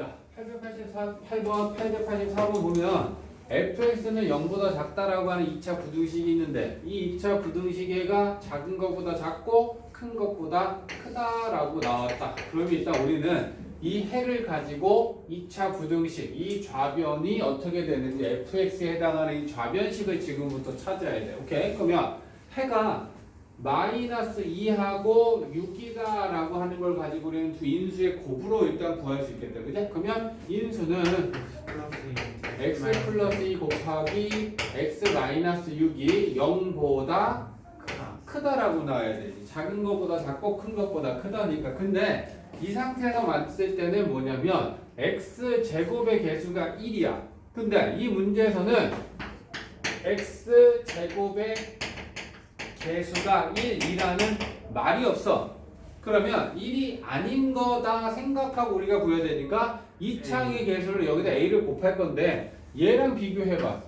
자, 884, 8번, 884번 보면 fx는 0보다 작다라고 하는 2차 부등식이 있는데 이 2차 부등식에가 작은 것보다 작고 큰 것보다 크다라고 나왔다. 그러면 일단 우리는 이 해를 가지고 2차 부등식, 이 좌변이 어떻게 되는지 fx에 해당하는 이 좌변식을 지금부터 찾아야 돼. 오케이? 그러면 해가 마이너스 2하고 6이다라고 하는 걸 가지고 우리는 두 인수의 곱으로 일단 구할 수 있겠다. 그죠? 그러면 인수는 x 플러스 2 곱하기 x 마이너스 6이 0보다 크다라고 나와야 되지. 작은 것보다 작고 큰 것보다 크다니까. 근데 이 상태에서 맞을 때는 뭐냐면 x 제곱의 개수가 1이야. 근데 이 문제에서는 x 제곱의 개수가 1이라는 말이 없어. 그러면 1이 아닌 거다 생각하고 우리가 구해야 되니까 이 창의 개수를 여기다 a를 곱할 건데 얘랑 비교해봐.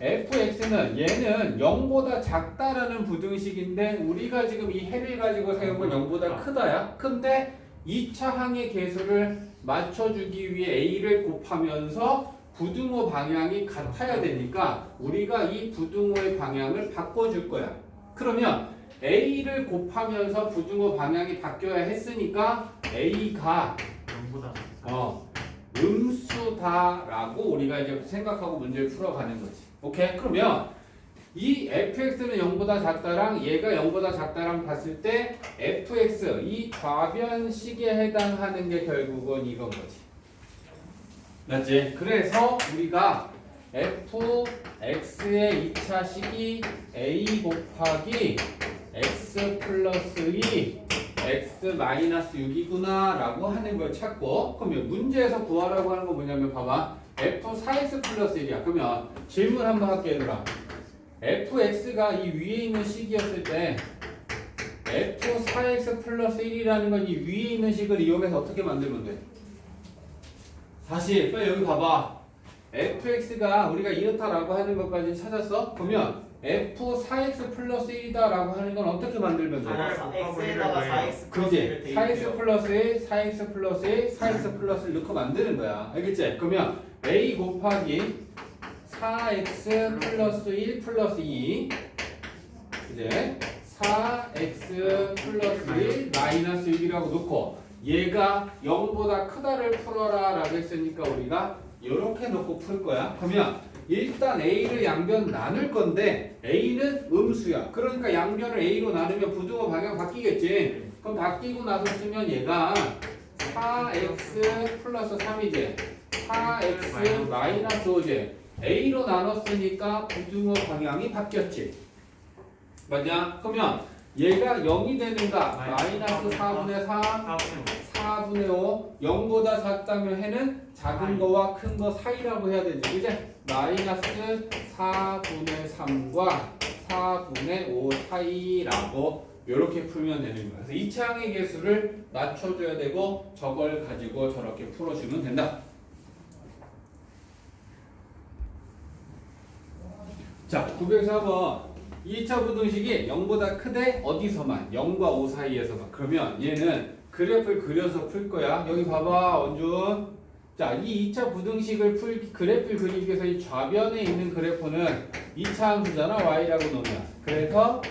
fx는 얘는 0보다 작다라는 부등식인데 우리가 지금 이 해를 가지고 건 0보다 크다야. 근데 2차 항의 개수를 맞춰주기 위해 a를 곱하면서 부등호 방향이 같아야 되니까 우리가 이 부등호의 방향을 바꿔줄 거야. 그러면 a를 곱하면서 부등호 방향이 바뀌어야 했으니까 a가 어, 음수다라고 우리가 이제 생각하고 문제를 풀어가는 거지. 오케이? 그러면 이 fx는 0보다 작다랑 얘가 0보다 작다랑 봤을 때 fx 이 좌변식에 해당하는 게 결국은 이건 거지. 맞지? 그래서 우리가 fx의 2차 식이 a 곱하기 x 플러스 2 x 마이너스 6이구나 라고 하는 걸 찾고 그러면 문제에서 구하라고 하는 거 뭐냐면 봐봐. F 4x 플러스 1이야. 그러면 질문 한번 할게 얘들아. Fx가 이 위에 있는 식이었을 때 f 4x 플러스 1이라는 건 이 위에 있는 식을 이용해서 어떻게 만들면 돼? 다시 빨리 여기 봐봐 fx가 우리가 이렇다라고 하는 것까지 찾았어? 그러면 f 4x 플러스 1이다라고 하는 건 어떻게 만들면 돼? x에다가 4x 그지? 4x 플러스 1, 4x 플러스 1, 4x 플러스를 넣고 만드는 거야. 알겠지? 그러면 a 곱하기 4x 플러스 1 플러스 2 이제 4x 플러스 1 마이너스 6이라고 놓고 얘가 0보다 크다를 풀어라 라고 했으니까 우리가 이렇게 놓고 풀 거야. 그러면 일단 a를 양변 나눌 건데 a는 음수야. 그러니까 양변을 a로 나누면 부등호 방향 바뀌겠지. 그럼 바뀌고 나서 쓰면 얘가 4x 플러스 3이지. 4x 마이너스 5지. a로 나눴으니까 부등호 방향이 바뀌었지. 맞냐? 그러면 얘가 0이 되는가? 마이너스 4분의 3 4분의 5 0보다 작다면 해는 작은 거와 큰 거 사이라고 해야 되지. 이제 마이너스 4분의 3과 4분의 5 사이라고 이렇게 풀면 되는 거야. 그래서 이 창의 개수를 맞춰줘야 되고 저걸 가지고 저렇게 풀어주면 된다. 자 904번. 2차 부등식이 0보다 크대? 어디서만? 0과 5 사이에서만. 그러면 얘는 그래프를 그려서 풀 거야. 여기 봐봐 원준. 자 이 2차 부등식을 풀 그래프를 그리기 위해서 이 좌변에 있는 그래프는 2차 함수잖아 y라고 놓으면. 그래서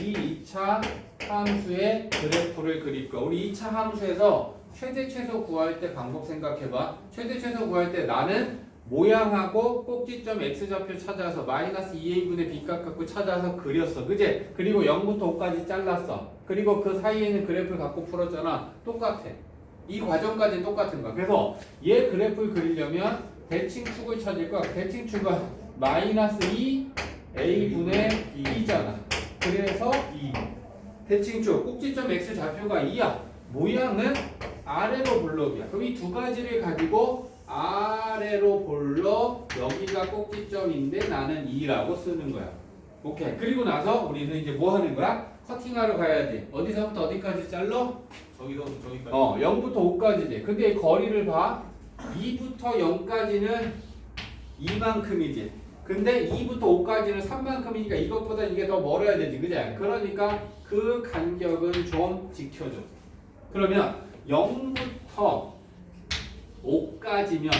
이 2차 함수의 그래프를 그릴 거야. 우리 2차 함수에서 최대 최소 구할 때 방법 생각해봐. 최대 최소 구할 때 나는 모양하고 꼭지점 x좌표 찾아서 마이너스 2a분의 b값 갖고 찾아서 그렸어. 그제? 그리고 0부터 5까지 잘랐어. 그리고 그 사이에는 그래프를 갖고 풀었잖아. 똑같아. 이 과정까지 똑같은 거야. 그래서 얘 그래프를 그리려면 대칭축을 찾을 거야. 대칭축은 마이너스 2 a분의 b잖아. 그래서 대칭축 꼭지점 x좌표가 2야. 모양은 아래로 볼록이야. 그럼 이 두 가지를 가지고 아래로 볼록 여기가 꼭지점인데 나는 2라고 쓰는 거야. 오케이. 그리고 나서 우리는 이제 뭐 하는 거야? 커팅하러 가야지. 어디서부터 어디까지 잘러? 저기도 저기까지 어, 0부터 5까지지. 근데 이 거리를 봐. 2부터 0까지는 이만큼이지. 근데 2부터 5까지는 3만큼이니까 이것보다 이게 더 멀어야 되지. 그지? 그러니까 그 간격은 좀 지켜줘. 그러면 0부터 5까지면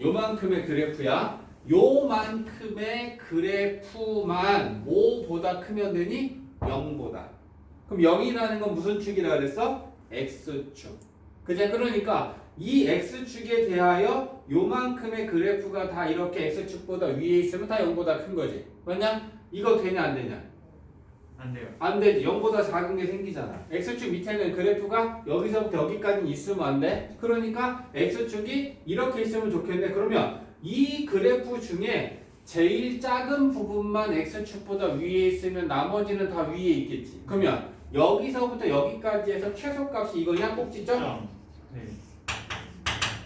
요만큼의 그래프야. 요만큼의 그래프만 뭐보다 크면 되니? 0보다. 그럼 0이라는 건 무슨 축이라 그랬어? x축. 그죠? 그러니까 이 x축에 대하여 요만큼의 그래프가 다 이렇게 x축보다 위에 있으면 다 0보다 큰 거지. 왜냐? 이거 되냐 안 되냐? 안 돼요. 안 되지. 0보다 작은 게 생기잖아. x축 밑에는 그래프가 여기서부터 여기까지 있으면 안 돼. 그러니까 x축이 이렇게 있으면 좋겠네. 그러면 이 그래프 중에 제일 작은 부분만 x축보다 위에 있으면 나머지는 다 위에 있겠지. 그러면 여기서부터 여기까지 해서 최소값이 이거냐 꼭지점? 네.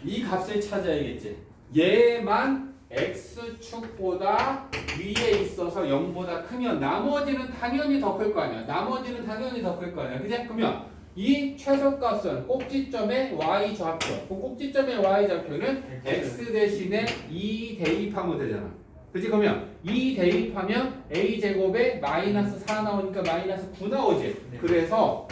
이 값을 찾아야겠지. 얘만 x축보다 위에 있어서 0보다 크면 나머지는 당연히 더 클 거 아니야. 나머지는 당연히 더 클 거 아니야. 그지? 그러면 이 최소값은 꼭지점의 y 좌표. 그 꼭지점의 y 좌표는 x 대신에 2 대입하면 되잖아. 그지? 그러면 2 대입하면 a 제곱에 마이너스 4 나오니까 마이너스 9 나오지. 네. 그래서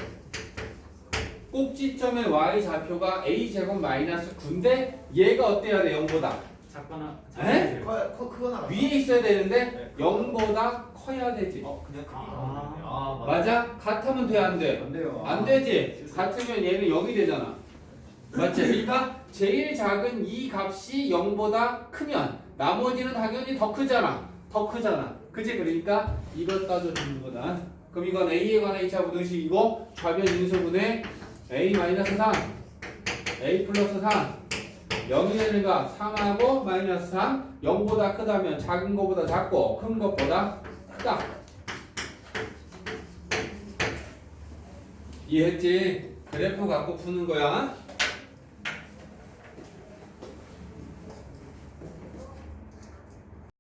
꼭지점의 y 좌표가 a 제곱 마이너스 9인데 얘가 어때야 돼? 0보다. 작거나 에? 커, 커, 크거나 위에 있어야 되는데 네. 0보다 커야 되지. 어 그냥 크기가 아. 아 맞아? 같으면 돼, 안 돼? 안 돼요 안 되지. 같으면 얘는 0이 되잖아. 맞지? 그러니까 제일 작은 이 값이 0보다 크면 나머지는 당연히 더 크잖아. 더 크잖아. 그지? 그러니까 이걸 따져주는 거다. 그럼 이건 A에 관한 2차 부등식이고 좌변 인수분해 A-3 A 플러스 3 0이 되는가 3하고 마이너스 3 0보다 크다면 작은 거보다 작고 큰 것보다 크다. 이해했지? 그래프 갖고 푸는 거야.